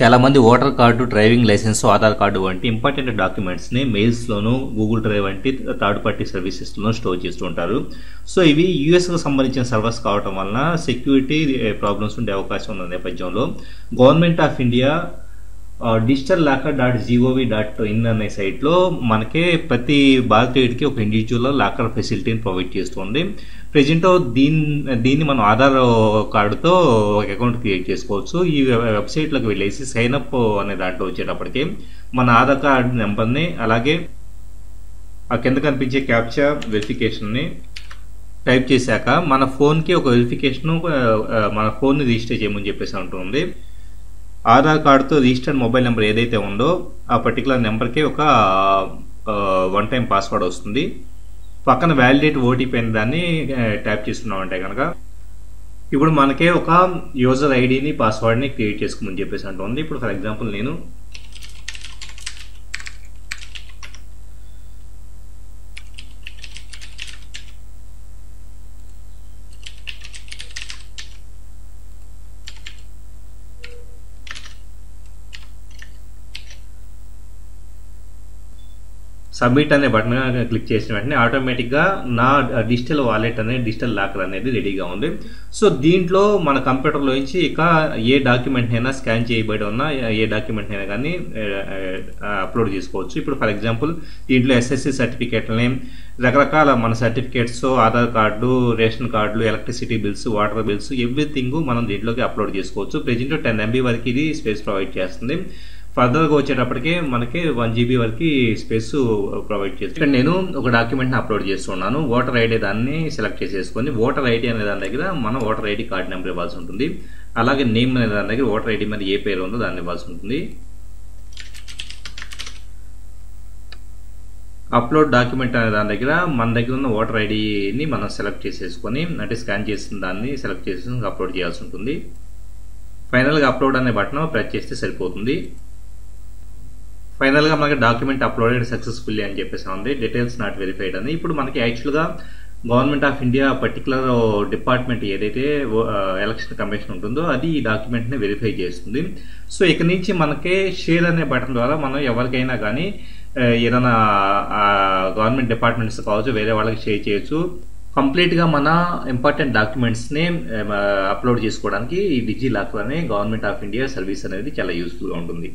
చాలా మంది voter card driving licence Aadhaar card వంటి ఇంపార్టెంట్ డాక్యుమెంట్స్ని మెయిల్స్లోను గూగుల్ డ్రైవ్ వంటి థర్డ్ పార్టీ సర్వీసెస్లో స్టోర్ చేస్తూ ఉంటారు. సో ఇవి యూఎస్కు సంబంధించిన సర్వర్స్ కావటం వలన సెక్యూరిటీ ప్రాబ్లమ్స్ ఉండే అవకాశం ఉన్న నేపథ్యంలో government of India digital locker dot G O V dot in అనే సైట్లో మనకే ప్రతి భారతీయుడికి ఒక ఇండివిజువల్ లాకర్ ఫెసిలిటీని ప్రొవైడ్ చేస్తుంది. ప్రజెంట్ దీని దీన్ని మనం ఆధార్ కార్డుతో ఒక అకౌంట్ క్రియేట్ చేసుకోవచ్చు. ఈ వెబ్సైట్లోకి వెళ్ళేసి సైన్ అప్ అనే దాంట్లో వచ్చేటప్పటికి మన ఆధార్ కార్డు నెంబర్ని అలాగే ఆ కింద కనిపించే క్యాప్చా వెరిఫికేషన్ని టైప్ చేశాక మన ఫోన్కి ఒక వెరిఫికేషన్ మన ఫోన్ని రిజిస్టర్ చేయమని చెప్పేసి ఉంటుంది ఆధార్ కార్డుతో రిజిస్టర్డ్ మొబైల్ నెంబర్ ఏదైతే ఉందో ఆ పర్టికులర్ నెంబర్కి ఒక వన్ టైం పాస్వర్డ్ వస్తుంది. పక్కన వ్యాలిడేట్ ఓటీపీ అనే దాన్ని ట్యాప్ చేస్తున్నామంటే కనుక ఇప్పుడు మనకే ఒక యూజర్ ఐడిని పాస్వర్డ్ని క్రియేట్ చేసుకోమని చెప్పేసి అంటుంది. ఇప్పుడు ఫర్ ఎగ్జాంపుల్ నేను సబ్మిట్ అనే బటన్ క్లిక్ చేసిన వెంటనే ఆటోమేటిక్గా నా డిజిటల్ వాలెట్ అనేది డిజిటల్ లాకర్ అనేది రెడీగా ఉంది. సో దీంట్లో మన కంప్యూటర్లో నుంచి ఇక ఏ డాక్యుమెంట్ అయినా స్కాన్ చేయబడి ఉన్న ఏ డాక్యుమెంట్ అయినా కానీ అప్లోడ్ చేసుకోవచ్చు. ఇప్పుడు ఫర్ ఎగ్జాంపుల్ దీంట్లో ఎస్ఎస్సి సర్టిఫికేట్లని రకరకాల మన సర్టిఫికేట్స్ ఆధార్ కార్డు రేషన్ కార్డులు electricity bills water bills everything మనం దీంట్లోకి అప్లోడ్ చేసుకోవచ్చు. ప్రెజెంట్ టెన్ ఎంబీ వరకు ఇది స్పేస్ ప్రొవైడ్ చేస్తుంది. ఫర్దర్గా వచ్చేటప్పటికే మనకి వన్ జీబీ వరకు స్పేస్ ప్రొవైడ్ చేస్తుంది. ఇక్కడ నేను ఒక డాక్యుమెంట్ని అప్లోడ్ చేస్తున్నాను. ఓటర్ ఐడి దాన్ని సెలెక్ట్ చేసేసుకొని ఓటర్ ఐడి అనే దాని దగ్గర మన ఓటర్ ఐడి కార్డ్ నెంబర్ ఇవ్వాల్సి ఉంటుంది. అలాగే నేమ్ అనే దాని దగ్గర ఓటర్ ఐడి మీద ఏ పేరు ఉందో దాన్ని ఇవ్వాల్సి ఉంటుంది. అప్లోడ్ డాక్యుమెంట్ అనే దాని దగ్గర మన దగ్గర ఉన్న ఓటర్ ఐడిని మనం సెలెక్ట్ చేసేసుకొని అంటే స్కాన్ చేసిన దాన్ని సెలెక్ట్ చేసి అప్లోడ్ చేయాల్సి ఉంటుంది. ఫైనల్గా అప్లోడ్ అనే బటన్ ప్రెస్ చేస్తే సరిపోతుంది. ఫైనల్గా మనకి డాక్యుమెంట్ అప్లోడెడ్ సక్సెస్ఫుల్లీ అని చెప్పేసి ఉంది. డీటెయిల్స్ నాట్ వెరిఫైడ్ అని. ఇప్పుడు మనకి యాక్చువల్గా government of India particular department ఏదైతే ఎలక్షన్ కమిషన్ ఉంటుందో అది ఈ డాక్యుమెంట్ని వెరిఫై చేస్తుంది. సో ఇక నుంచి మనకి షేర్ అనే బటన్ ద్వారా మనం ఎవరికైనా కానీ ఏదైనా గవర్నమెంట్ డిపార్ట్మెంట్స్ కావచ్చు వేరే వాళ్ళకి షేర్ చేయొచ్చు. కంప్లీట్గా మన ఇంపార్టెంట్ డాక్యుమెంట్స్ని అప్లోడ్ చేసుకోవడానికి ఈ డిజీ లాకర్ అనే గవర్నమెంట్ ఆఫ్ ఇండియా సర్వీస్ అనేది చాలా యూస్ఫుల్గా ఉంటుంది.